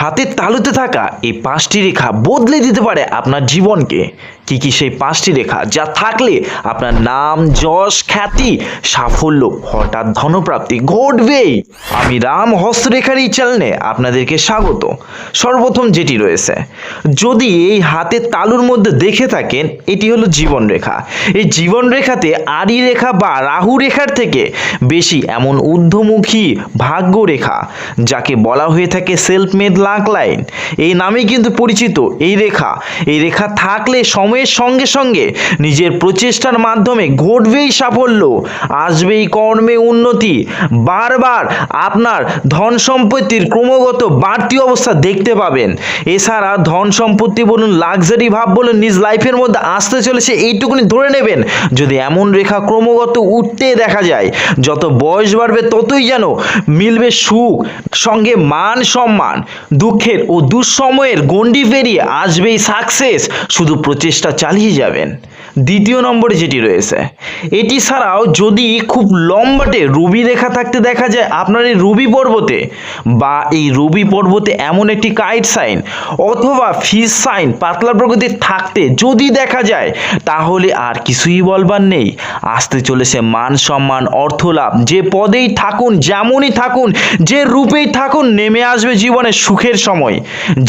হাতের তালুতে থাকা এই পাঁচটি রেখা বদলে দিতে পারে আপনার জীবনকে। কি কি সেই পাঁচটি রেখা? যা থাকলে আপনার নাম, যশ, খ্যাতি, সাফল্য হঠাৎ ধনপ্রাপ্তি ঘটবেই। আমি রাম হস্তরেখার এই চ্যানেলে আপনাদেরকে স্বাগত। সর্বপ্রথম যেটি রয়েছে, যদি এই হাতের তালুর মধ্যে দেখে থাকেন, এটি হলো জীবন রেখা। এই জীবন রেখাতে আড়ি রেখা বা রাহু রেখার থেকে বেশি এমন ঊর্ধ্বমুখী ভাগ্য রেখা, যাকে বলা হয়ে থাকে সেলফ মেড লাক লাইন এই নামেই কিন্তু পরিচিত, এই রেখা। এই রেখা থাকলে সময়ের সঙ্গে সঙ্গে নিজের প্রচেষ্টার মাধ্যমে ঘটবেই সাফল্য, আসবেই কর্মে উন্নতি। বারবার আপনার ধন সম্পত্তির ক্রমাগত বাড়তি অবস্থা দেখতে পাবেন। এছাড়া ধন সম্পত্তি বলুন লাক্সারি ভাব বলুন, নিজ লাইফের মধ্যে আসতে চলেছে, এইটুকুনি ধরে নেবেন। যদি এমন রেখা ক্রমাগত উঠতে দেখা যায়, যত বয়স বাড়বে ততই যেন মিলবে সুখ, সঙ্গে মান সম্মান। দুঃখের ও দুঃসময়ের গণ্ডি পেরিয়ে আসবেই সাকসেস শুধু প্রচেষ্টা চালিয়ে যাবেন। দ্বিতীয় নম্বরে যেটি রয়েছে, এটি ছাড়াও যদি খুব লম্বাটে রবি রেখা থাকতে দেখা যায়, আপনার এই রবি পর্বতে বা এই রবি পর্বতে এমন একটি কাইট সাইন অথবা ফিস সাইন পাতলা প্রকৃতির থাকতে যদি দেখা যায়, তাহলে আর কিছুই বলবার নেই। আসতে চলেছে মান সম্মান, অর্থ লাভ। যে পদেই থাকুন, যেমনই থাকুন, যে রূপেই থাকুন, নেমে আসবে জীবনে সুখের সময়।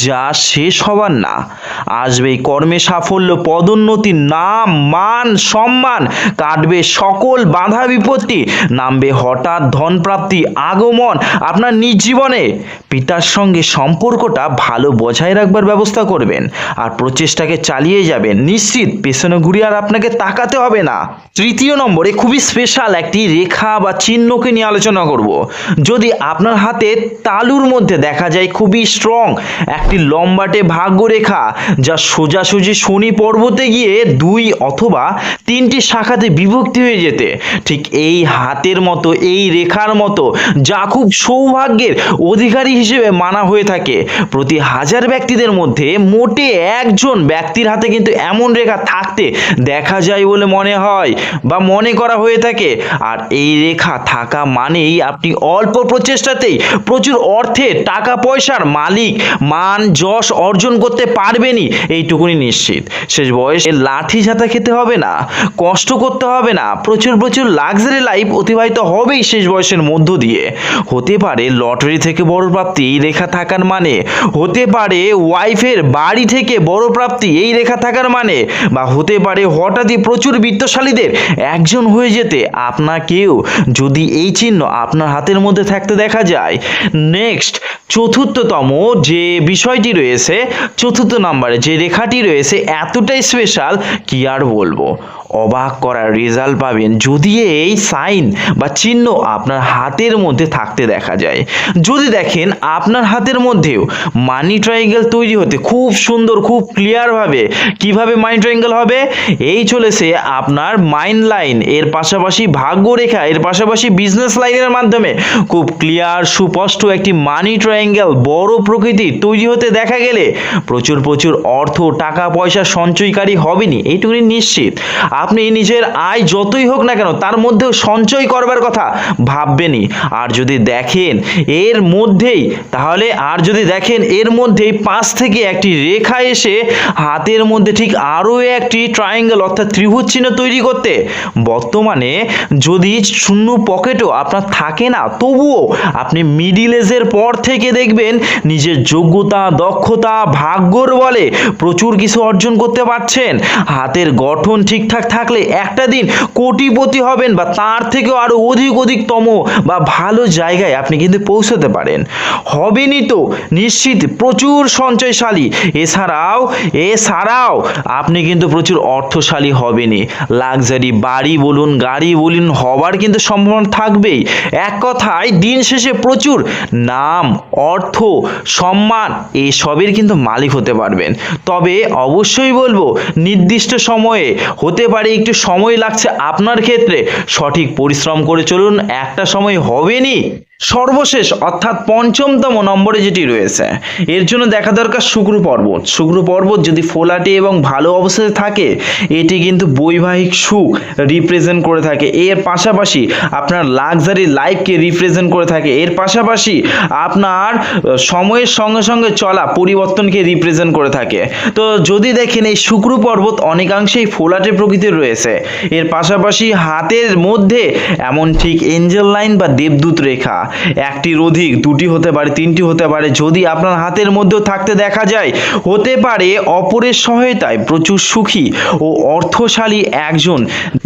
যা শেষ হবার না। আসবে এই কর্মে সাফল্য পদোন্নতি নাম মান, সম্মান, কাটবে সকল বাধা বিপত্তি, নামবে হঠাৎ ধন প্রাপ্তি আগমন, আপনার নিজ জীবনে। পিতার সঙ্গে সম্পর্কটা ভালো বজায় রাখবার ব্যবস্থা করবেন আর প্রচেষ্টাকে চালিয়ে যাবেন। নিশ্চিত পেছনে ঘুরিয়ে আর আপনাকে তাকাতে হবে না। তৃতীয় নম্বরে খুবই স্পেশাল একটি রেখা বা চিহ্নকে নিয়ে আলোচনা করব। যদি আপনার হাতে তালুর মধ্যে দেখা যায় খুবই স্ট্রং একটি লম্বাটে ভাগ্য রেখা যা সোজাসুজি শনি পর্বতে গিয়ে দুই অথবা তিনটি শাখাতে বিভক্তি হয়ে যেতে। ঠিক এই হাতের মতো, এই রেখার মতো যা খুব সৌভাগ্যের অধিকারী হিসেবে মানা হয়ে থাকে। প্রতি হাজার ব্যক্তিদের মধ্যে মোটে একজন ব্যক্তির হাতে কিন্তু এমন রেখা থাকতে দেখা যায় বলে মনে হয় বা মনে করা হয়ে থাকে। আর এই রেখা থাকা মানেই আপনি অল্প প্রচেষ্টাতেই প্রচুর অর্থে টাকা পয়সার মালিক, মান, যশ অর্জন করতে পারবেনই। এইটুকুনি নিশ্চিত। শেষ বয়সে লাঠি ঝাঁটা খেতে হবে না, কষ্ট করতে হবে না, প্রচুর প্রচুর লাক্সারি লাইফ অতিবাহিত হবেই শেষ বয়সের মধ্য দিয়ে। হতে পারে লটারি থেকে বড় প্রাপ্তি, এই রেখা থাকার মানে। হতে পারে ওয়াইফের বাড়ি থেকে বড় প্রাপ্তি, এই রেখা থাকার মানে। বা হতে পারে হঠাৎই প্রচুর বিত্তশালীদের একজন হয়ে যেতে, আপনাকেও যদি এই চিহ্ন আপনার হাতের মধ্যে থাকতে দেখা যায়। নেক্সট চতুর্থতম যে বিষয়টি রয়েছে, চতুর্থ নম্বরে যে রেখাটি রয়েছে, এতটাই স্পেশাল কি আর বলব। অবাক করার রেজাল্ট পাবেন যদি এই সাইন বা চিহ্ন আপনার হাতের মধ্যে থাকতে দেখা যায়। যদি দেখেন আপনার হাতের মধ্যেও মানি ট্রাইঙ্গেল তৈরি হতে খুব সুন্দর, খুব ক্লিয়ারভাবে কীভাবে মানি ট্রাইঙ্গেল হবে? এই চলেছে আপনার মাইন্ড লাইন এর পাশাপাশি ভাগ্যরেখা, এর পাশাপাশি বিজনেস লাইনের মাধ্যমে খুব ক্লিয়ার সুস্পষ্ট একটি মানি ট্রাইঙ্গেল বড় প্রকৃতির তৈরি হতে দেখা গেলে প্রচুর প্রচুর অর্থ টাকা পয়সা সঞ্চয়কারী হবেনি এইটুকুনি নিশ্চিত। আপনি নিজের আয় যতই হোক না কেন, তার মধ্যেও সঞ্চয় করবার কথা ভাববেনই। আর যদি দেখেন এর মধ্যেই, তাহলে আর যদি দেখেন এর মধ্যেই পাশ থেকে একটি রেখা এসে হাতের মধ্যে ঠিক আরও একটি ট্রায়াঙ্গেল অর্থাৎ ত্রিভুজ চিহ্ন তৈরি করতে, বর্তমানে যদি শূন্য পকেটও আপনার থাকে না, তবুও আপনি মিডিল এজের পর থেকে দেখবেন নিজের যোগ্যতা, দক্ষতা, ভাগ্যর বলে প্রচুর কিছু অর্জন করতে পারছেন। হাতের গঠন ঠিকঠাক থাকলে একটা দিন কোটিপতি হবেন বা তার থেকেও আরও অধিক অধিকতম বা ভালো জায়গায় আপনি কিন্তু পৌঁছতে পারেন। হবেনই তো নিশ্চিত প্রচুর সঞ্চয়শালী। এছাড়াও এছাড়াও আপনি কিন্তু প্রচুর অর্থশালী হবেনই। লাক্সারি বাড়ি বলুন, গাড়ি বলুন, হবার কিন্তু সম্ভাবনা থাকবেই। এক কথায় দিন শেষে প্রচুর নাম, অর্থ, সম্মান এসবের কিন্তু মালিক হতে পারবেন। তবে অবশ্যই বলব, নির্দিষ্ট সময়ে হতে পারে একটু সময় লাগছে আপনার ক্ষেত্রে। সঠিক পরিশ্রম করে চলুন একটা সময় হবেনই সর্বশেষ, অর্থাৎ পঞ্চমতম নম্বরে যেটি রয়েছে, এর জন্য দেখা দরকার শুক্র পর্বত। শুক্র পর্বত যদি ফোলাটে এবং ভালো অবস্থায় থাকে, এটি কিন্তু বৈবাহিক সুখ রিপ্রেজেন্ট করে থাকে। এর পাশাপাশি আপনার লাক্সারি লাইফকে রিপ্রেজেন্ট করে থাকে। এর পাশাপাশি আপনার সময়ের সঙ্গে সঙ্গে চলা পরিবর্তনকে রিপ্রেজেন্ট করে থাকে। তো যদি দেখেন এই শুক্র পর্বত অনেকাংশেই ফোলাটে প্রকৃতির রয়েছে। এর পাশাপাশি হাতের মধ্যে এমন ঠিক এঞ্জেল লাইন বা দেবদূত রেখা। একটির অধিক, দুটি হতে পারে, তিনটি হতে পারে, যদি আপনার হাতের মধ্যেও থাকতে দেখা যায়, হতে পারে অপরের সহায়তায় প্রচুর সুখী ও অর্থশালী একজন।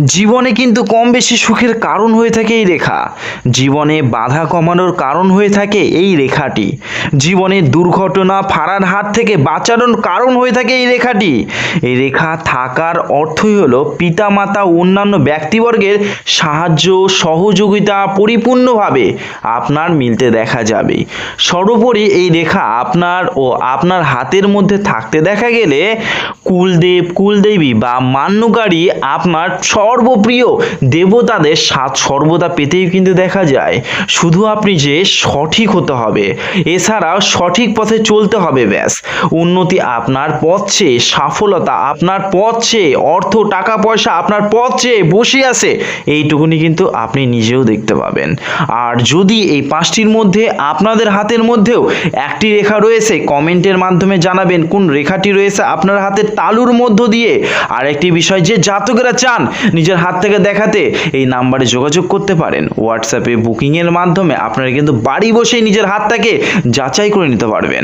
জীবনে কিন্তু কম বেশি সুখের কারণ হয়ে থাকে এই রেখা। জীবনে বাধা কমানোর কারণ হয়ে থাকে এই রেখাটি। জীবনে দুর্ঘটনা ফারার হাত থেকে বাঁচানোর কারণ হয়ে থাকে এই রেখাটি। এই রেখা থাকার অর্থই হলো পিতামাতা অন্যান্য ব্যক্তিবর্গের সাহায্য, সহযোগিতা পরিপূর্ণভাবে। আপনার মিলতে দেখা যাবে। সর্বোপরি এই রেখা আপনার ও আপনার হাতের মধ্যে থাকতে দেখা গেলে কুলদেব, কুলদেবী বা মান্যকারী আপনার সর্বপ্রিয় দেবতাদের সাথ সর্বদা পেতেই কিন্তু দেখা যায়। শুধু আপনি যে সঠিক হতে হবে এছাড়াও সঠিক পথে চলতে হবে ব্যাস। উন্নতি আপনার পথ চেয়ে সফলতা আপনার পথ চেয়ে, অর্থ, টাকা, পয়সা আপনার পথ চেয়ে বসে আছে, এইটুকুনি কিন্তু আপনি নিজেও দেখতে পাবেন। আর যদি এই পাঁচটির মধ্যে আপনাদের হাতের মধ্যেও একটি রেখা রয়েছে। কমেন্টের মাধ্যমে জানাবেন কোন রেখাটি রয়েছে আপনার হাতের তালুর মধ্য দিয়ে। আর একটি বিষয়, যে জাতকেরা চান নিজের হাত থেকে দেখাতে এই নাম্বারে যোগাযোগ করতে পারেন। হোয়াটসঅ্যাপে বুকিংয়ের মাধ্যমে আপনারা কিন্তু বাড়ি বসেই নিজের হাতটাকে যাচাই করে নিতে পারবেন।